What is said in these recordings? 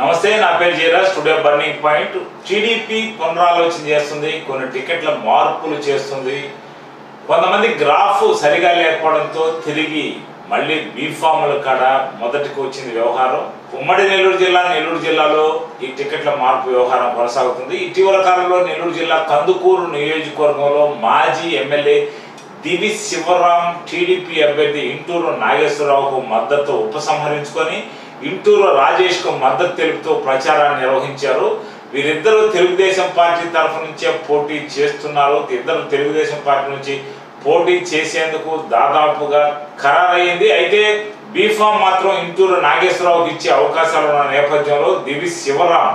నమస్తే నా పేరు Jayaraj. Today burning point. TDP పునరాలోచన చేస్తుంది కొన్ని టికెట్ల మార్పులు చేస్తుంది. కొంతమంది గ్రాఫ్ సరిగా లేకపోవడంతో తిరిగి మళ్ళీ బీఫాముల కాడ మొదటికి వచ్చింది వ్యవహారం. ఉమ్మడి నెల్లూరు జిల్లా నెల్లూరు జిల్లాలో ఈ టికెట్ల మార్పు వ్యవహారం కొనసాగుతుంది. ఇటీవల కాలంలో నెల్లూరు జిల్లా కందుకూరు నియోజకవర్గంలో మాజీ ఎమ్మెల్యే దివి శివరాం టీడీపీ అభ్యర్థి ఇంటూరు నాగేశ్వరరావుకు మద్దతు ఉపసంహరించుకొని ఇంటూరు రాజేష్కు మద్దతు తెలుపుతూ ప్రచారాన్ని నిర్వహించారు. వీరిద్దరూ తెలుగుదేశం పార్టీ తరఫు నుంచే పోటీ చేస్తున్నారు. ఇద్దరు తెలుగుదేశం పార్టీ నుంచి పోటీ చేసేందుకు దాదాపుగా ఖరారయ్యింది. అయితే బీఫామ్ మాత్రం ఇంటూరు నాగేశ్వరరావుకి ఇచ్చే అవకాశాలు ఉన్న నేపథ్యంలో దివి శివరాం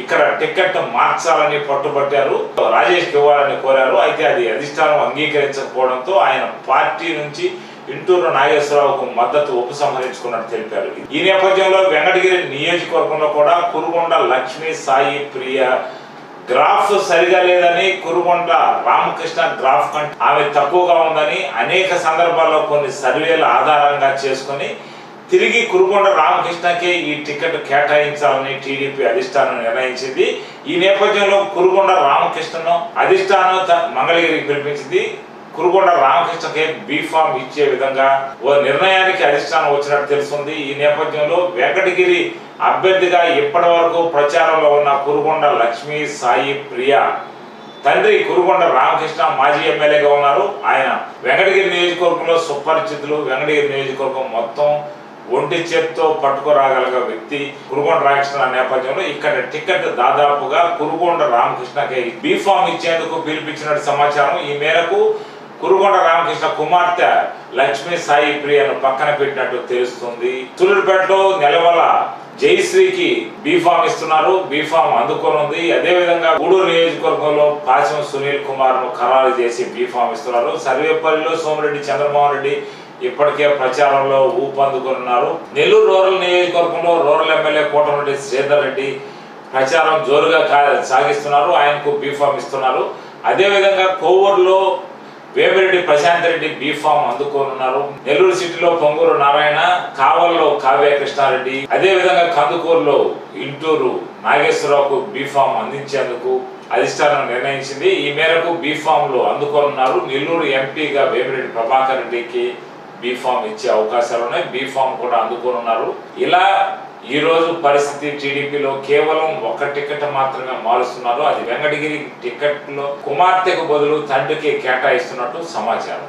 ఇక్కడ టికెట్ మార్చాలని పట్టుబట్టారు. రాజేష్ ఇవ్వాలని కోరారు. అయితే అది అధిష్టానం అంగీకరించకపోవడంతో ఆయన పార్టీ నుంచి ఇంటూరు నాగేశ్వరరావుకు మద్దతు ఉపసంహరించుకున్నట్టు తెలిపారు. ఈ నేపథ్యంలో వెంకటగిరి నియోజకవర్గంలో కూడా కురుగొండ లక్ష్మీ సాయి ప్రియ గ్రాఫ్ సరిగా లేదని కురుగొండ రామకృష్ణ గ్రాఫ్ కంటే ఆమె తక్కువగా ఉందని అనేక సందర్భాల్లో కొన్ని సర్వేల ఆధారంగా చేసుకొని తిరిగి కురుగొండ రామకృష్ణకే ఈ టికెట్ కేటాయించాలని టీడీపీ అధిష్టానం నిర్ణయించింది. ఈ నేపథ్యంలో కురుగొండ రామకృష్ణను అధిష్టానం త- మంగళగిరికి పిలిపించింది. కురుగొండ రామకృష్ణకే బీఫామ్ ఇచ్చే విధంగా ఓ నిర్ణయానికి అధిష్టానం వచ్చినట్టు తెలుస్తుంది. ఈ నేపథ్యంలో వెంకటగిరి అభ్యర్థిగా ఇప్పటి వరకు ప్రచారంలో ఉన్న కురుగొండ లక్ష్మీ సాయి ప్రియా తండ్రి కురుగొండ రామకృష్ణ మాజీ ఎమ్మెల్యేగా ఉన్నారు. ఆయన వెంకటగిరి నియోజకవర్గంలో సుపరిచితులు. వెంకటగిరి నియోజకవర్గం మొత్తం ఒంటి చేత్తో పట్టుకురాగలిగ వ్యక్తి కురుగొండ రామకృష్ణ నేపథ్యంలో ఇక్కడ టికెట్ దాదాపుగా కురుగొండ రామకృష్ణకి బీఫామ్ ఇచ్చేందుకు పిలిపించినట్టు సమాచారం. ఈ మేరకు కురుగొండ రామకృష్ణ కుమార్తె లక్ష్మీ సాయి ప్రియను పక్కన పెట్టినట్టు తెలుస్తుంది. సూళ్ళూరుపేటలో నెలవల జయశ్రీకి బీఫామ్ ఇస్తున్నారు. బీఫామ్ అందుకోనుంది అదే విధంగా గూడూరు నియోజకవర్గంలో పాశం సునీల్ కుమార్ను ఖరారు చేసి బీఫామ్ ఇస్తున్నారు. సర్వేపల్లిలో సోమిరెడ్డి చంద్రమోహన్ రెడ్డి ఇప్పటికే ప్రచారంలో ఊపందుకున్నారు నెల్లూరు రూరల్ నియోజకవర్గంలో రూరల్ ఎమ్మెల్యే కోటమిరెడ్డి శ్రీధర్ రెడ్డి ప్రచారం జోరుగా కా- సాగిస్తున్నారు. ఆయనకు బీఫామ్ ఇస్తున్నారు. అదేవిధంగా కోవూరులో వేమిరెడ్డి ప్రశాంత్ రెడ్డి బీఫామ్ అందుకోనున్నారు. నెల్లూరు సిటీలో పొంగూరు నారాయణ కావల్లో కావ్య కృష్ణారెడ్డి అదే విధంగా కందుకూరులో ఇంటూరు నాగేశ్వరరావుకు బీఫామ్ అందించేందుకు అధిష్టానం నిర్ణయించింది. ఈ మేరకు బీఫామ్లు అందుకోనున్నారు. నెల్లూరు ఎంపీగా వేమిరెడ్డి ప్రభాకర్ రెడ్డికి బీఫామ్ ఇచ్చే అవకాశాలు ఉన్నాయి బీఫామ్ కూడా అందుకోనున్నారు. ఇలా ఈరోజు పరిస్థితి టీడీపీలో కేవలం ఒక టికెట్ మాత్రమే మారుస్తున్నారు. అది వెంకటగిరి టికెట్లో కుమార్తెకు బదులు తండ్రికి కేటాయిస్తున్నట్టు సమాచారం.